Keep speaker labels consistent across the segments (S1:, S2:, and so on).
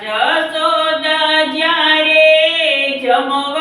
S1: જશોદા જ્યારે જમવા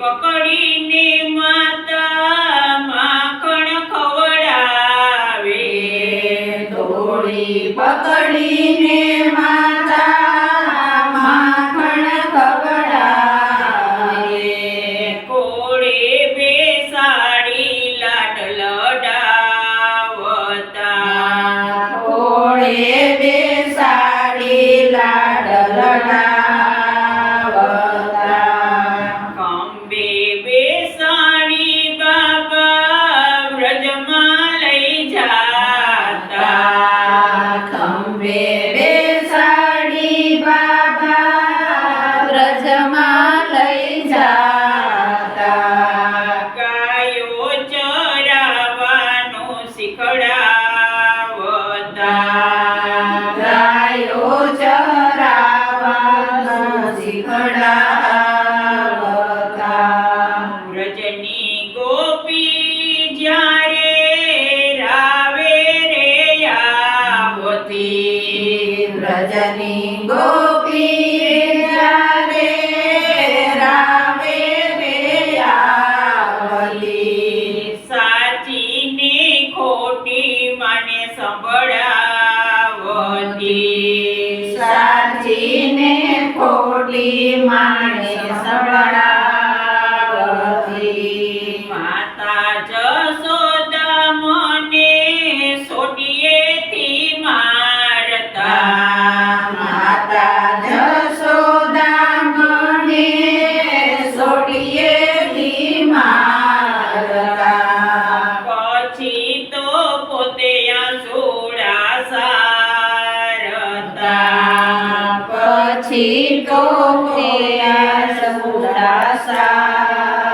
S1: પકડીને માતા માખણ ખવડાવે.
S2: ધોળી પકડીને
S1: money.
S2: તેરા સગુડા સા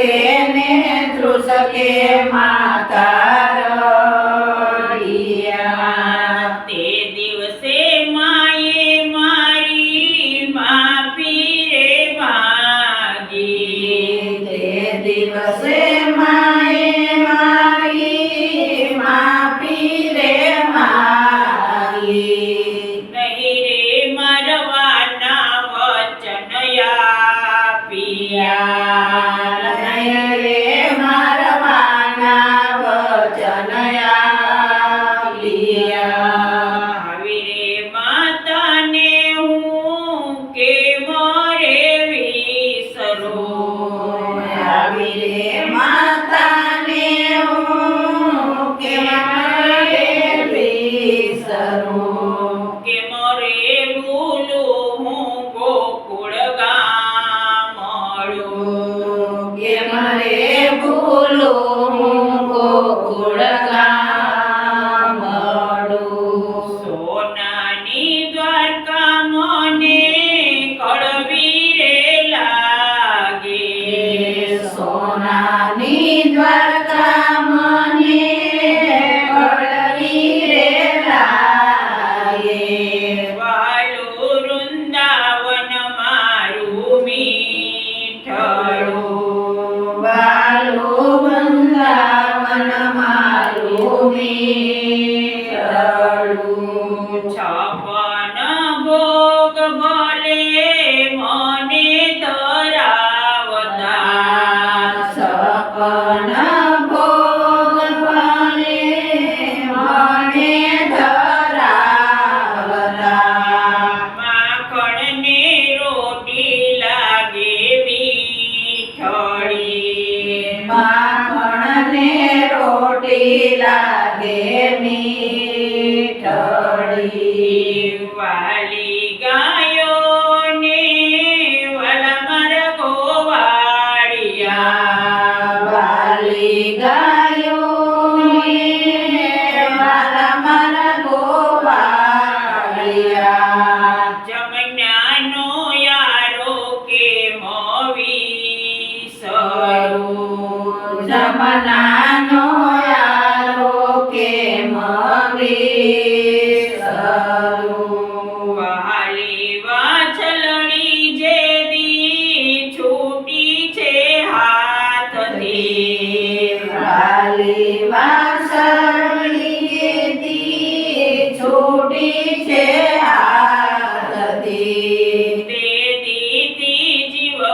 S1: તૃષકે ને તૃષકે માતા મારે ભૂલો હું કોકુડા મન મારું
S2: મેળું
S1: છપન ભોગ ભલે મને ધરાવતા.
S2: સપન ભોગ ભલે મને ધરાવતા.
S1: માખણની રોટી લાગે મીઠળી.
S2: મા ખોટી લાગે મીઠડી.
S1: વાલી ગાયો ને વલમર ગોવાળિયા.
S2: વાલી ગાયો ને વલમર ગોવાળિયા.
S1: જમનાનો યારો કે મોવી સરો
S2: જમનાનો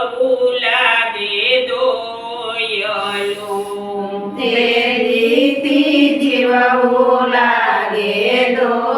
S1: ભૂલા દે દોયલો તે
S2: જીતી જીવ ભૂલા દે દો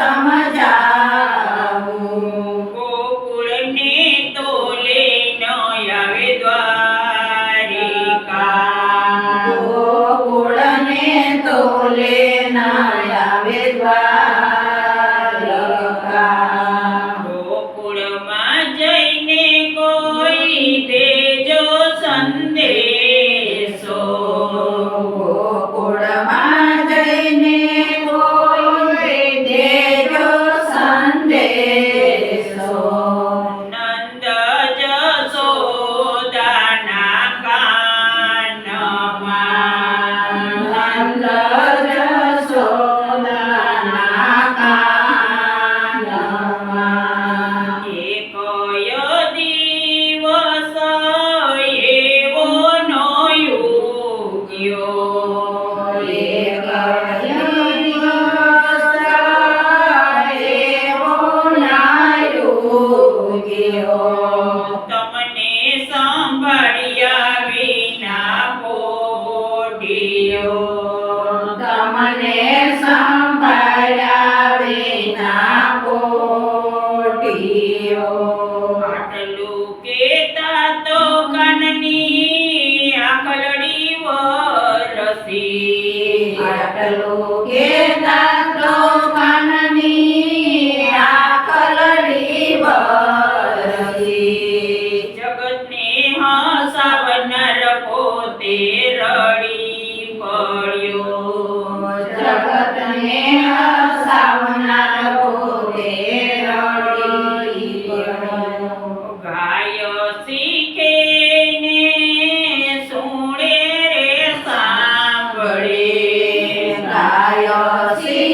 S2: Tá, começar mais.